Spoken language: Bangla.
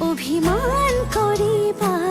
অভিমান করিবা